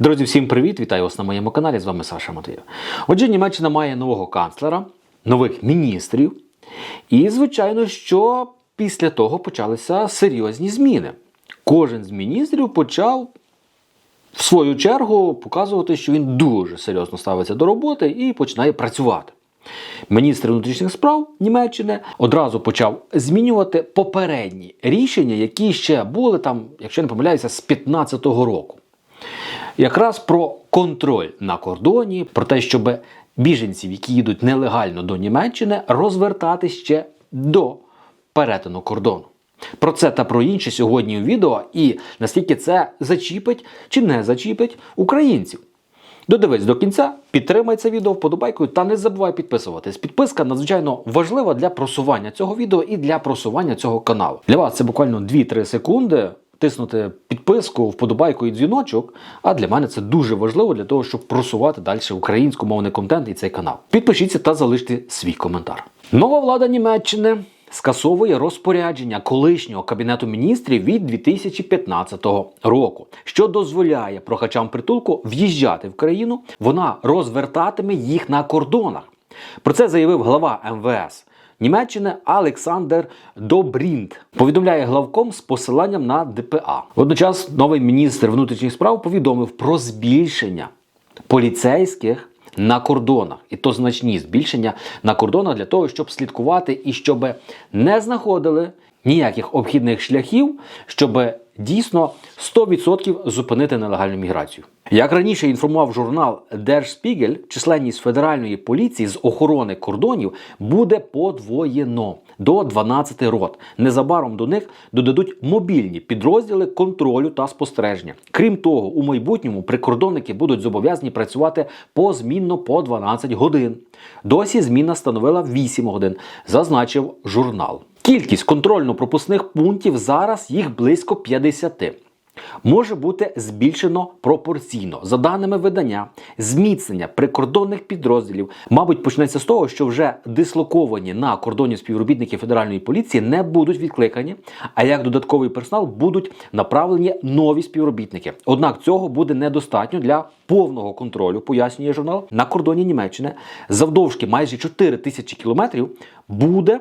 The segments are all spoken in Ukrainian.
Друзі, всім привіт! Вітаю вас на моєму каналі. З вами Саша Матвієв. Отже, Німеччина має нового канцлера, нових міністрів. І, звичайно, що після того почалися серйозні зміни. Кожен з міністрів почав в свою чергу показувати, що він дуже серйозно ставиться до роботи і починає працювати. Міністр внутрішніх справ Німеччини одразу почав змінювати попередні рішення, які ще були там, якщо не помиляюся, з 2015 року. Якраз про контроль на кордоні, про те, щоб біженців, які їдуть нелегально до Німеччини, розвертати ще до перетину кордону. Про це та про інше сьогодні у відео і наскільки це зачіпить чи не зачіпить українців. Додивись до кінця, підтримай це відео вподобайкою та не забувай підписуватись. Підписка надзвичайно важлива для просування цього відео і для просування цього каналу. Для вас це буквально 2-3 секунди. Тиснути підписку, вподобайку і дзвіночок. А для мене це дуже важливо для того, щоб просувати далі українськомовний контент і цей канал. Підпишіться та залиште свій коментар. Нова влада Німеччини скасовує розпорядження колишнього кабінету міністрів від 2015 року, що дозволяє прохачам притулку в'їжджати в країну. Вона розвертатиме їх на кордонах. Про це заявив глава МВС. Німеччини Олександр Добрінт повідомляє главком з посиланням на ДПА. Водночас новий міністр внутрішніх справ повідомив про збільшення поліцейських на кордонах, і то значні збільшення на кордонах для того, щоб слідкувати і щоб не знаходили ніяких обхідних шляхів, щоб дійсно 100% зупинити нелегальну міграцію. Як раніше інформував журнал Spiegel, численність федеральної поліції з охорони кордонів буде подвоєно до 12 рот. Незабаром до них додадуть мобільні підрозділи контролю та спостереження. Крім того, у майбутньому прикордонники будуть зобов'язані працювати позмінно по 12 годин. Досі зміна становила 8 годин, зазначив журнал. Кількість контрольно-пропускних пунктів зараз їх близько 50 може бути збільшено пропорційно. За даними видання, зміцнення прикордонних підрозділів, мабуть, почнеться з того, що вже дислоковані на кордоні співробітники федеральної поліції не будуть відкликані, а як додатковий персонал будуть направлені нові співробітники. Однак цього буде недостатньо для повного контролю, пояснює журнал, на кордоні Німеччини завдовжки майже 4 тисячі кілометрів буде.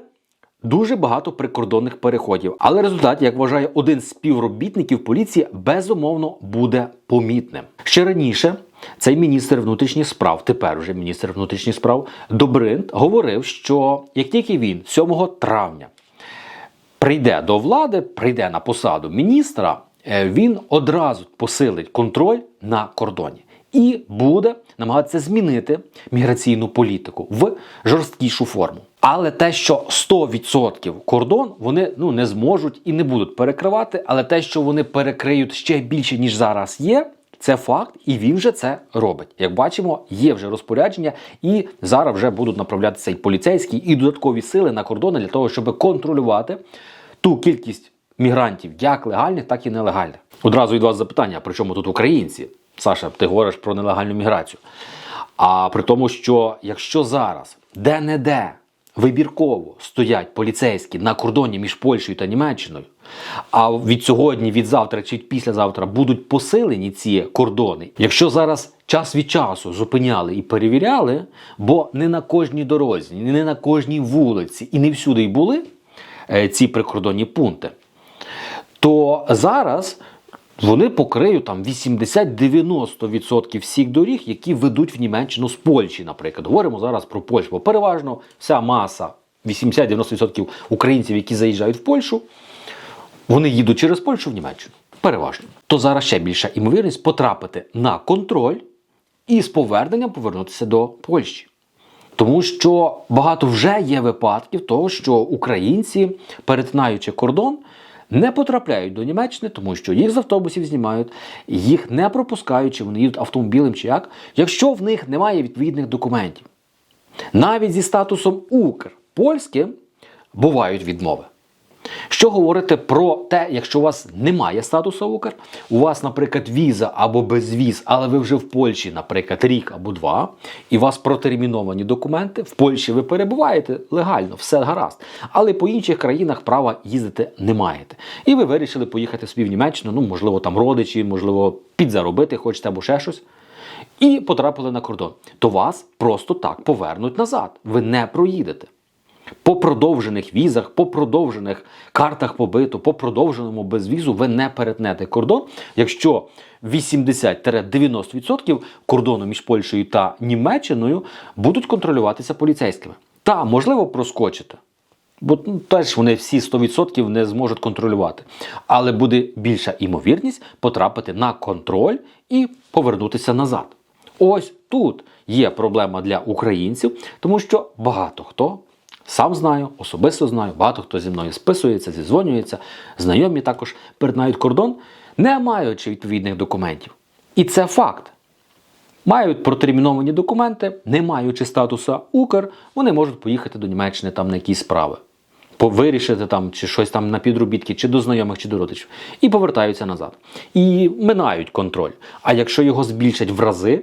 Дуже багато прикордонних переходів, але результат, як вважає один з співробітників поліції, безумовно буде помітним. Ще раніше цей міністр внутрішніх справ, тепер уже міністр внутрішніх справ Добринт, говорив, що як тільки він 7 травня прийде до влади, прийде на посаду міністра, е, він одразу посилить контроль на кордоні. І буде намагатися змінити міграційну політику в жорсткішу форму. Але те, що 100% кордон вони ну не зможуть і не будуть перекривати, але те, що вони перекриють ще більше ніж зараз є, це факт, і він вже це робить. Як бачимо, є вже розпорядження, і зараз вже будуть направлятися і поліцейські, і додаткові сили на кордони для того, щоб контролювати ту кількість мігрантів, як легальних, так і нелегальних. Одразу від вас запитання: при чому тут українці? Саша, ти говориш про нелегальну міграцію. А при тому, що якщо зараз де-не-де вибірково стоять поліцейські на кордоні між Польщею та Німеччиною, а від сьогодні, від завтра чи післязавтра будуть посилені ці кордони. Якщо зараз час від часу зупиняли і перевіряли, бо не на кожній дорозі, не на кожній вулиці і не всюди й були е, ці прикордонні пункти, то зараз. Вони покриють там 80-90% всіх доріг, які ведуть в Німеччину з Польщі, наприклад. Говоримо зараз про Польщу. Бо переважно вся маса 80-90% українців, які заїжджають в Польщу, вони їдуть через Польщу в Німеччину. Переважно. То зараз ще більша імовірність потрапити на контроль і з поверненням повернутися до Польщі. Тому що багато вже є випадків того, що українці, перетинаючи кордон, не потрапляють до Німеччини, тому що їх з автобусів знімають, їх не пропускають, чи вони їдуть автомобілем чи як, якщо в них немає відповідних документів. Навіть зі статусом Укр польським бувають відмови. Що говорити про те, якщо у вас немає статусу Укр, у вас, наприклад, віза або безвіз, але ви вже в Польщі, наприклад, рік або два, і у вас протерміновані документи, в Польщі ви перебуваєте легально, все гаразд. Але по інших країнах права їздити не маєте. І ви вирішили поїхати собі в Німеччину, ну, можливо, там родичі, можливо, підзаробити хочете або ще щось. І потрапили на кордон, то вас просто так повернуть назад. Ви не проїдете. По продовжених візах, по продовжених картах побиту, по продовженому безвізу ви не перетнете кордон, якщо 80-90% кордону між Польщею та Німеччиною будуть контролюватися поліцейськими. Та, можливо, проскочите. Бо ну, теж вони всі 100% не зможуть контролювати. Але буде більша імовірність потрапити на контроль і повернутися назад. Ось тут є проблема для українців, тому що багато хто сам знаю, особисто знаю, багато хто зі мною списується, зізвонюється, знайомі також перетинають кордон, не маючи відповідних документів. І це факт. Мають протерміновані документи, не маючи статуса Укр, вони можуть поїхати до Німеччини там на якісь справи. По- Вирішити там чи щось там на підробітки, чи до знайомих, чи до родичів, і повертаються назад. І минають контроль. А якщо його збільшать в рази,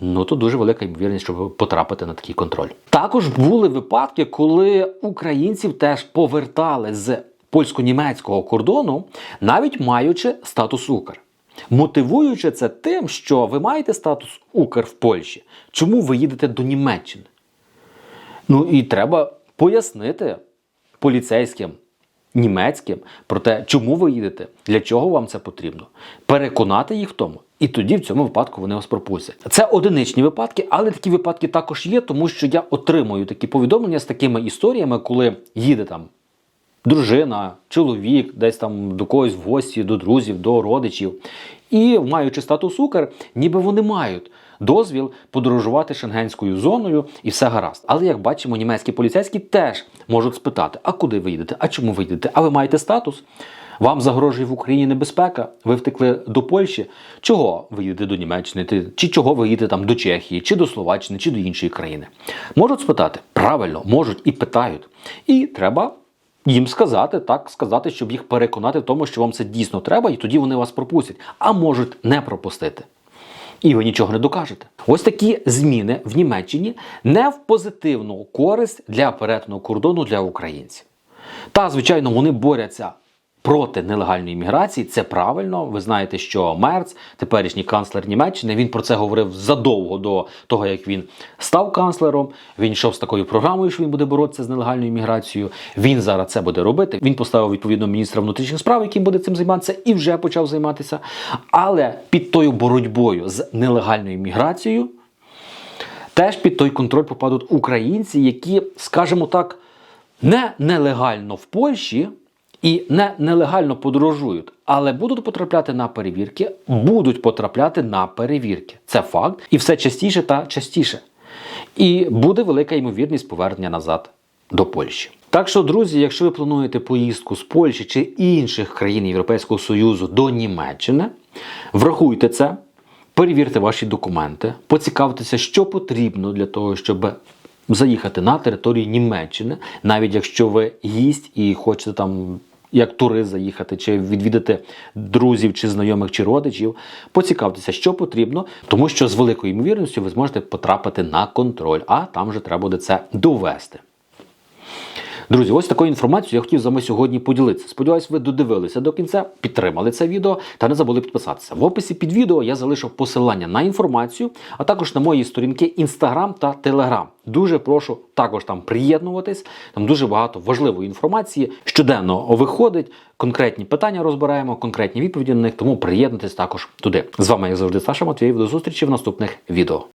ну то дуже велика ймовірність, щоб потрапити на такий контроль. Також були випадки, коли українців теж повертали з польсько-німецького кордону, навіть маючи статус Укр. Мотивуючи це тим, що ви маєте статус Укр в Польщі, чому ви їдете до Німеччини? Ну і треба пояснити поліцейським німецьким про те, чому ви їдете, для чого вам це потрібно, переконати їх в тому. І тоді в цьому випадку вони вас пропустять. Це одиничні випадки, але такі випадки також є, тому що я отримую такі повідомлення з такими історіями, коли їде там дружина, чоловік, десь там до когось в гості, до друзів, до родичів. І, маючи статус Укр, ніби вони мають дозвіл подорожувати шенгенською зоною і все гаразд. Але як бачимо, німецькі поліцейські теж можуть спитати: а куди ви їдете? А чому ви їдете? А ви маєте статус? Вам загрожує в Україні небезпека? Ви втекли до Польщі? Чого ви їдете до Німеччини? Чи чого ви їдете там до Чехії, чи до Словаччини, чи до іншої країни? Можуть спитати? Правильно, можуть і питають. І треба їм сказати, так сказати, щоб їх переконати в тому, що вам це дійсно треба, і тоді вони вас пропустять, а можуть не пропустити. І ви нічого не докажете. Ось такі зміни в Німеччині не в позитивну користь для перетину кордону для українців. Та, звичайно, вони борються проти нелегальної міграції. Це правильно. Ви знаєте, що Мерц, теперішній канцлер Німеччини, він про це говорив задовго до того, як він став канцлером. Він йшов з такою програмою, що він буде боротися з нелегальною міграцією. Він зараз це буде робити. Він поставив відповідно міністра внутрішніх справ, яким буде цим займатися, і вже почав займатися. Але під тою боротьбою з нелегальною міграцією теж під той контроль попадуть українці, які, скажімо так, не нелегально в Польщі і не нелегально подорожують, але будуть потрапляти на перевірки, будуть потрапляти на перевірки. Це факт, і все частіше та частіше. І буде велика ймовірність повернення назад до Польщі. Так що, друзі, якщо ви плануєте поїздку з Польщі чи інших країн Європейського Союзу до Німеччини, врахуйте це, перевірте ваші документи, поцікавтеся, що потрібно для того, щоб заїхати на територію Німеччини, навіть якщо ви гість і хочете там. Як турист заїхати, чи відвідати друзів, чи знайомих, чи родичів, поцікавтеся, що потрібно, тому що з великою ймовірністю ви зможете потрапити на контроль, а там вже треба буде це довести. Друзі, ось такою інформацією я хотів з вами сьогодні поділитися. Сподіваюсь, ви додивилися до кінця, підтримали це відео та не забули підписатися. В описі під відео я залишив посилання на інформацію, а також на мої сторінки Instagram та Telegram. Дуже прошу також там приєднуватись. Там дуже багато важливої інформації. Щоденно виходить. Конкретні питання розбираємо, конкретні відповіді на них. Тому приєднуйтесь також туди. З вами, як завжди, Саша Матвієв. До зустрічі в наступних відео.